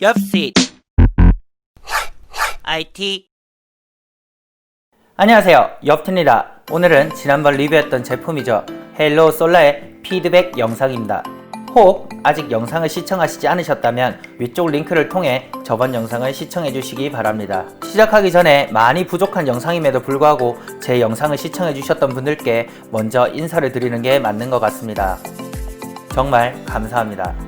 옆sit IT 안녕하세요. 엽트입니다. 오늘은 지난번 리뷰했던 제품이죠. 헬로 솔라의 피드백 영상입니다. 혹 아직 영상을 시청하시지 않으셨다면 위쪽 링크를 통해 저번 영상을 시청해 주시기 바랍니다. 시작하기 전에 많이 부족한 영상임에도 불구하고 제 영상을 시청해 주셨던 분들께 먼저 인사를 드리는 게 맞는 것 같습니다. 정말 감사합니다.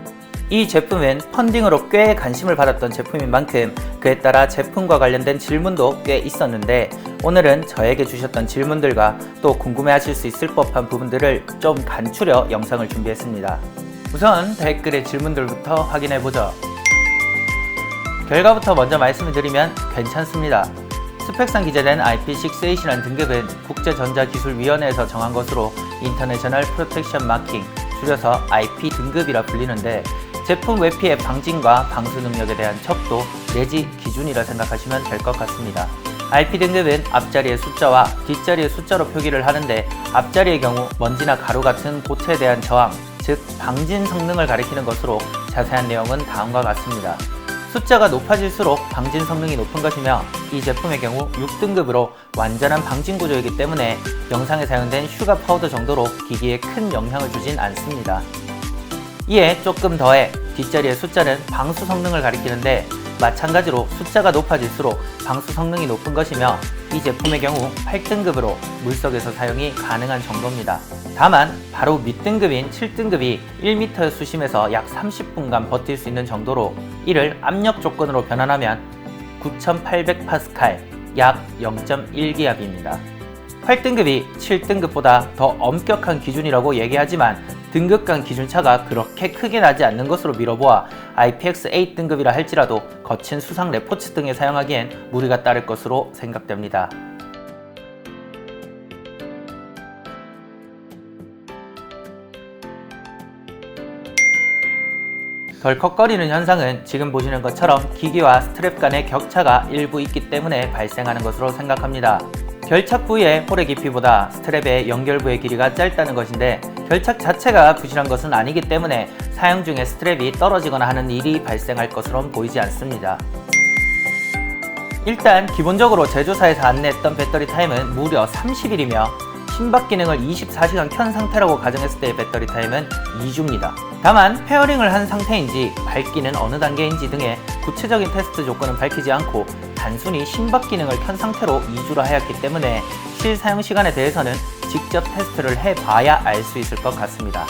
이 제품은 펀딩으로 꽤 관심을 받았던 제품인 만큼 그에 따라 제품과 관련된 질문도 꽤 있었는데 오늘은 저에게 주셨던 질문들과 또 궁금해하실 수 있을 법한 부분들을 좀 간추려 영상을 준비했습니다. 우선 댓글의 질문들부터 확인해 보죠. 결과부터 먼저 말씀을 드리면 괜찮습니다. 스펙상 기재된 IP6A라는 등급은 국제전자기술위원회에서 정한 것으로 인터내셔널 프로텍션 마킹, 줄여서 IP 등급이라 불리는데 제품 외피의 방진과 방수 능력에 대한 척도 내지 기준이라 생각하시면 될 것 같습니다. IP 등급은 앞자리의 숫자와 뒷자리의 숫자로 표기를 하는데 앞자리의 경우 먼지나 가루 같은 고체에 대한 저항, 즉 방진 성능을 가리키는 것으로 자세한 내용은 다음과 같습니다. 숫자가 높아질수록 방진 성능이 높은 것이며 이 제품의 경우 6등급으로 완전한 방진 구조이기 때문에 영상에 사용된 슈가 파우더 정도로 기기에 큰 영향을 주진 않습니다. 이에 조금 더해 뒷자리의 숫자는 방수 성능을 가리키는데 마찬가지로 숫자가 높아질수록 방수 성능이 높은 것이며 이 제품의 경우 8등급으로 물속에서 사용이 가능한 정도입니다. 다만 바로 밑등급인 7등급이 1m의 수심에서 약 30분간 버틸 수 있는 정도로 이를 압력 조건으로 변환하면 9800파스칼 약 0.1기압입니다. 8등급이 7등급보다 더 엄격한 기준이라고 얘기하지만 등급 간 기준차가 그렇게 크게 나지 않는 것으로 미뤄보아 IPX8 등급이라 할지라도 거친 수상 레포츠 등에 사용하기엔 무리가 따를 것으로 생각됩니다. 덜컥거리는 현상은 지금 보시는 것처럼 기기와 스트랩 간의 격차가 일부 있기 때문에 발생하는 것으로 생각합니다. 결착 부위의 홀의 깊이보다 스트랩의 연결 부의 길이가 짧다는 것인데 결착 자체가 부실한 것은 아니기 때문에 사용 중에 스트랩이 떨어지거나 하는 일이 발생할 것으로는 보이지 않습니다. 일단 기본적으로 제조사에서 안내했던 배터리 타임은 무려 30일이며 심박 기능을 24시간 켠 상태라고 가정했을 때의 배터리 타임은 2주입니다. 다만 페어링을 한 상태인지 밝기는 어느 단계인지 등의 구체적인 테스트 조건은 밝히지 않고 단순히 심박 기능을 켠 상태로 2주를 하였기 때문에 실사용 시간에 대해서는 직접 테스트를 해봐야 알 수 있을 것 같습니다.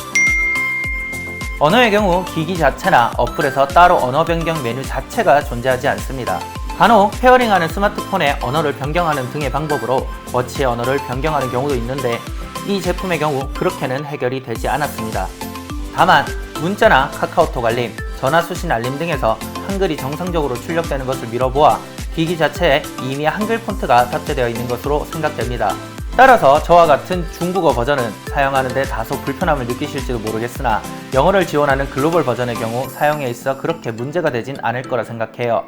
언어의 경우 기기 자체나 어플에서 따로 언어 변경 메뉴 자체가 존재하지 않습니다. 간혹 페어링하는 스마트폰의 언어를 변경하는 등의 방법으로 워치의 언어를 변경하는 경우도 있는데 이 제품의 경우 그렇게는 해결이 되지 않았습니다. 다만 문자나 카카오톡 알림, 전화 수신 알림 등에서 한글이 정상적으로 출력되는 것을 미뤄보아 기기 자체에 이미 한글 폰트가 탑재되어 있는 것으로 생각됩니다. 따라서 저와 같은 중국어 버전은 사용하는데 다소 불편함을 느끼실지도 모르겠으나 영어를 지원하는 글로벌 버전의 경우 사용에 있어 그렇게 문제가 되진 않을 거라 생각해요.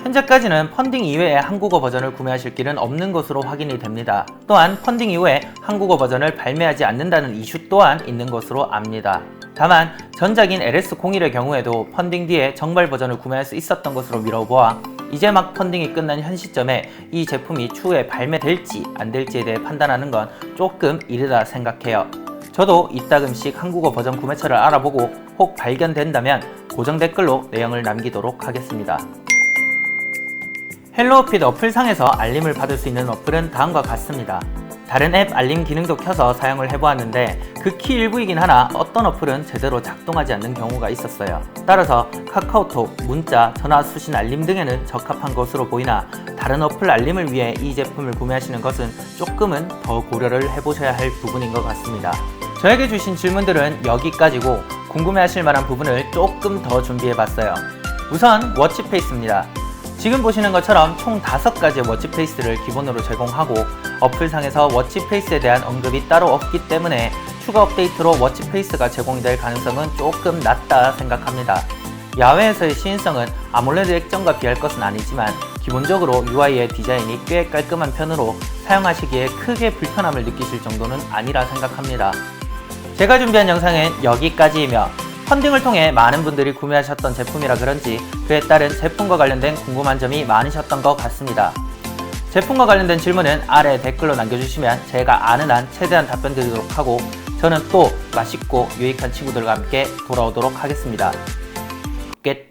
현재까지는 펀딩 이외에 한국어 버전을 구매하실 길은 없는 것으로 확인이 됩니다. 또한 펀딩 이후에 한국어 버전을 발매하지 않는다는 이슈 또한 있는 것으로 압니다. 다만 전작인 LS01의 경우에도 펀딩 뒤에 정발 버전을 구매할 수 있었던 것으로 미뤄보아 이제 막 펀딩이 끝난 현 시점에 이 제품이 추후에 발매될지 안 될지에 대해 판단하는 건 조금 이르다 생각해요. 저도 이따금씩 한국어 버전 구매처를 알아보고 혹 발견된다면 고정 댓글로 내용을 남기도록 하겠습니다. 헬로우핏 어플상에서 알림을 받을 수 있는 어플은 다음과 같습니다. 다른 앱 알림 기능도 켜서 사용을 해보았는데 극히 일부이긴 하나 어떤 어플은 제대로 작동하지 않는 경우가 있었어요. 따라서 카카오톡, 문자, 전화 수신 알림 등에는 적합한 것으로 보이나 다른 어플 알림을 위해 이 제품을 구매하시는 것은 조금은 더 고려를 해보셔야 할 부분인 것 같습니다. 저에게 주신 질문들은 여기까지고 궁금해하실 만한 부분을 조금 더 준비해봤어요. 우선 워치페이스입니다. 지금 보시는 것처럼 총 5가지의 워치페이스를 기본으로 제공하고 어플상에서 워치페이스에 대한 언급이 따로 없기 때문에 추가 업데이트로 워치페이스가 제공이 될 가능성은 조금 낮다 생각합니다. 야외에서의 시인성은 아몰레드 액정과 비할 것은 아니지만 기본적으로 UI의 디자인이 꽤 깔끔한 편으로 사용하시기에 크게 불편함을 느끼실 정도는 아니라 생각합니다. 제가 준비한 영상은 여기까지이며 펀딩을 통해 많은 분들이 구매하셨던 제품이라 그런지 그에 따른 제품과 관련된 궁금한 점이 많으셨던 것 같습니다. 제품과 관련된 질문은 아래 댓글로 남겨주시면 제가 아는 한 최대한 답변 드리도록 하고 저는 또 맛있고 유익한 친구들과 함께 돌아오도록 하겠습니다. 끝.